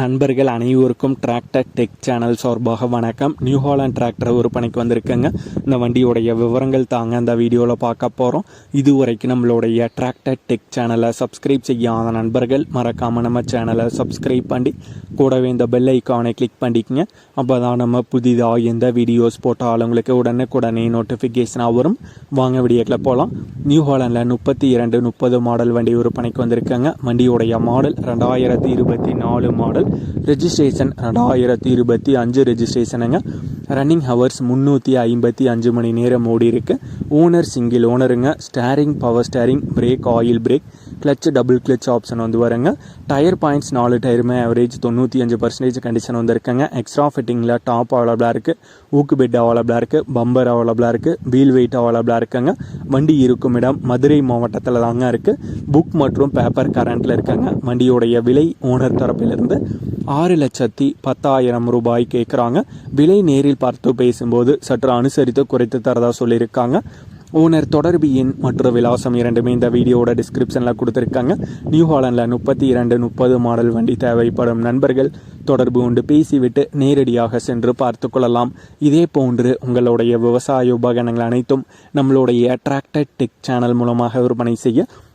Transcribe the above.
நண்பர்கள் அனைவருக்கும் tractor tech channel சார்பாக வணக்கம். நியூ ஹாலண்ட் டிராக்டர் விற்பனைக்கு வந்திருக்கேங்க. இந்த வண்டியோடைய விவரங்கள் தாங்க இந்த வீடியோவில் பார்க்க போகிறோம் இதுவரைக்கும் நம்மளுடைய டிராக்டர் டெக் சேனலை சப்ஸ்கிரைப் செய்யாத நண்பர்கள் மறக்காமல் நம்ம சேனலை சப்ஸ்கிரைப் பண்ணி கூடவே இந்த பெல் ஐக்கானை கிளிக் பண்ணிக்கங்க. அப்போ தான் நம்ம புதிதாக எந்த வீடியோஸ் போட்டாலும் உங்களுக்கு உடனுக்குடனே நோட்டிஃபிகேஷனாக வரும். வாங்க வீடியோக்கில் போகலாம் நியூ ஹாலண்டில் முப்பத்தி இரண்டு முப்பது மாடல் வண்டி விற்பனைக்கு வந்திருக்காங்க. வண்டியோடைய மாடல் ரெண்டாயிரத்தி இருபத்தி நாலு மாடல் ரெஜிஸ்ட்ரேஷன் ரெண்டாயிரத்தி இருபத்தி அஞ்சு ரெஜிஸ்ட்ரேஷனுங்க ரன்னிங் ஹவர்ஸ் முந்நூற்றி ஐம்பத்தி அஞ்சு மணி நேரம் ஓடி இருக்கு owner single ஓனருங்க steering power steering brake oil brake clutch double clutch option வந்து வருங்க. டயர் பாயிண்ட்ஸ் நாலு டயருமே ஆவரேஜ் தொண்ணூற்றி அஞ்சு பர்சன்டேஜ் கண்டிஷன் வந்திருக்குங்க எக்ஸ்ட்ரா ஃபிட்டிங்கில் டாப் அவைலபிளாக இருக்குது ஊக்கு பெட் அவைலபிளாக இருக்குது பம்பர் அவைலபிளாக இருக்குது வீல் வெயிட் அவைலபிளாக இருக்குங்க. வண்டி இருக்கும் இடம் மதுரை மாவட்டத்தில் தாங்க இருக்குது புக் மற்றும் பேப்பர் கரண்ட்டில் இருக்காங்க. வண்டியோடைய விலை ஓனர் தரப்பிலிருந்து ஆறு லட்சத்தி பத்தாயிரம் ரூபாய் கேட்குறாங்க விலை நேரில் பார்த்து பேசும்போது சற்று அனுசரித்து குறைத்து தரதா சொல்லியிருக்காங்க. ஓனர் தொடர்பு எண் மற்றும் விலாசம் இரண்டுமே இந்த வீடியோட டிஸ்கிரிப்ஷனில் கொடுத்துருக்காங்க. நியூ ஹாலண்டில் முப்பத்தி இரண்டு முப்பது மாடல் வண்டி தேவைப்படும் நண்பர்கள். தொடர்பு கொண்டு பேசிவிட்டு நேரடியாக சென்று பார்த்து கொள்ளலாம். இதே போன்று உங்களுடைய விவசாய உபகரணங்கள் அனைத்தும் நம்மளுடைய அட்ராக்டட் டெக் சேனல் மூலமாக விற்பனை செய்ய